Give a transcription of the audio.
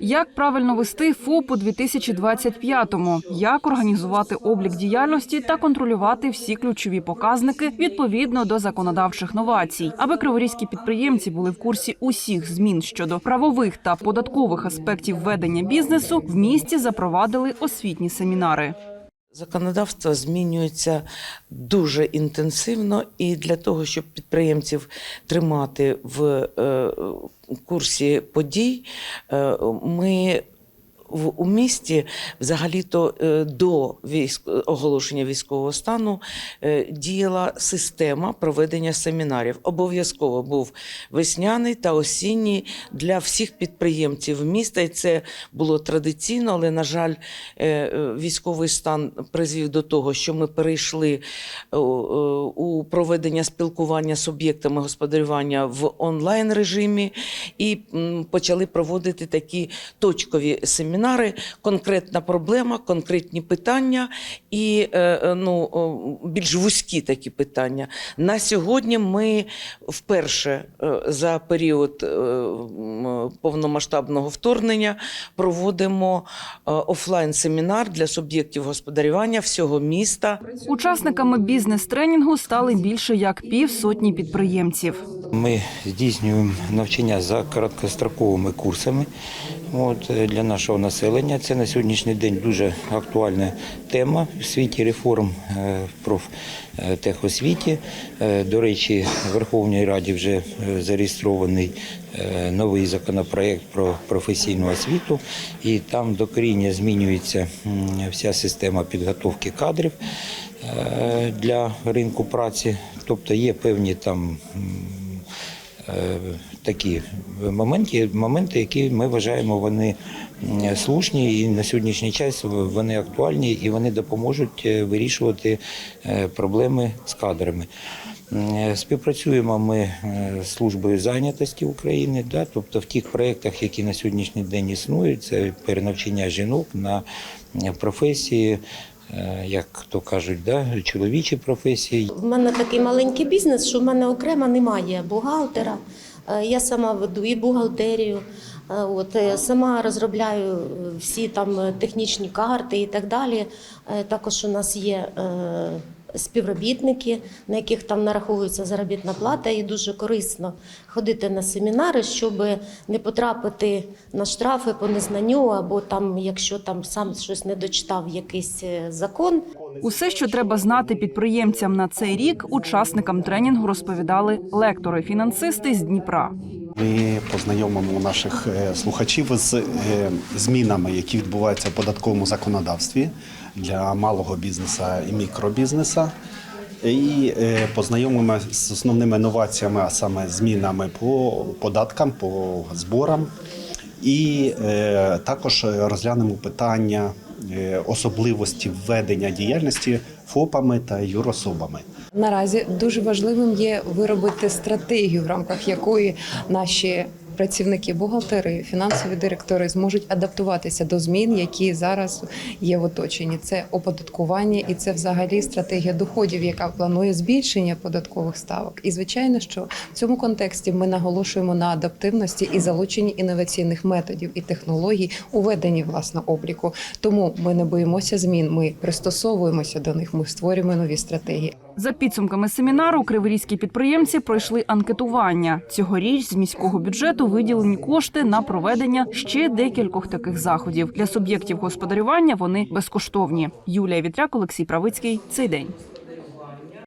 Як правильно вести ФОП у 2025-му? Як організувати облік діяльності та контролювати всі ключові показники відповідно до законодавчих новацій, аби криворізькі підприємці були в курсі усіх змін щодо правових та податкових аспектів ведення бізнесу, в місті запровадили освітні семінари. Законодавство змінюється дуже інтенсивно, і для того, щоб підприємців тримати в е, курсі подій, е, ми в, у місті взагалі-то е, до військ, оголошення військового стану е, діяла система проведення семінарів. Обов'язково був весняний та осінній для всіх підприємців міста. І це було традиційно, але, на жаль, е, військовий стан призвів до того, що ми перейшли у проведення спілкування з об'єктами господарювання в онлайн режимі і почали проводити такі точкові семінари. Конкретна проблема, конкретні питання і е, е, ну, більш вузькі такі питання. На сьогодні ми вперше е, за період повномасштабного вторгнення проводимо е, офлайн-семінар для суб'єктів господарювання всього міста. Учасниками бізнес-тренінгу стали більше як півсотні підприємців. Ми здійснюємо навчання за короткостроковими курсами от, е, для нашого населення. Це на сьогоднішній день дуже актуальна тема в світі реформ е, в профтехосвіті. Е, До речі, в Верховній Раді вже зареєстрований новий законопроект про професійну освіту, і там докоріння змінюється вся система підготовки кадрів для ринку праці. Тобто є певні там такі моменти, моменти, які ми вважаємо вони слушні і на сьогоднішній час вони актуальні і вони допоможуть е, вирішувати е, проблеми з кадрами. Е, Співпрацюємо ми е, з службою зайнятості України, да, тобто в тих проєктах, які на сьогоднішній день існують, це перенавчання жінок на е, професії, е, як то кажуть, да, чоловічі професії. В мене такий маленький бізнес, що в мене окремо немає бухгалтера. Е, Я сама веду і бухгалтерію. е, От е, сама розробляю е, всі там е, технічні карти і так далі. Е, Також у нас є е, співробітники, на яких там нараховується заробітна плата, і дуже корисно ходити на семінари, щоб не потрапити на штрафи по незнанню, або там, якщо там сам щось не дочитав, якийсь е, закон. Усе, що треба знати підприємцям на цей рік, учасникам тренінгу розповідали лектори-фінансисти з Дніпра. Ми познайомимо наших е, слухачів з е, змінами, які відбуваються в податковому законодавстві для малого бізнесу і мікробізнесу. І е, познайомимо з основними новаціями, а саме змінами по податкам, по зборам. І е, також розглянемо питання е, особливості введення діяльності ФОПами та юрособами. Наразі дуже важливим є виробити стратегію, в рамках якої наші працівники, бухгалтери, фінансові директори зможуть адаптуватися до змін, які зараз є в оточенні. Це оподаткування і це взагалі стратегія доходів, яка планує збільшення податкових ставок. І звичайно, що в цьому контексті ми наголошуємо на адаптивності і залученні інноваційних методів і технологій у веденні власне обліку. Тому ми не боїмося змін. Ми пристосовуємося до них. Ми створюємо нові стратегії. За підсумками семінару, криворізькі підприємці пройшли анкетування. Цьогоріч з міського бюджету виділені кошти на проведення ще декількох таких заходів. Для суб'єктів господарювання вони безкоштовні. Юлія Вітряк, Олексій Правицький. Цей день.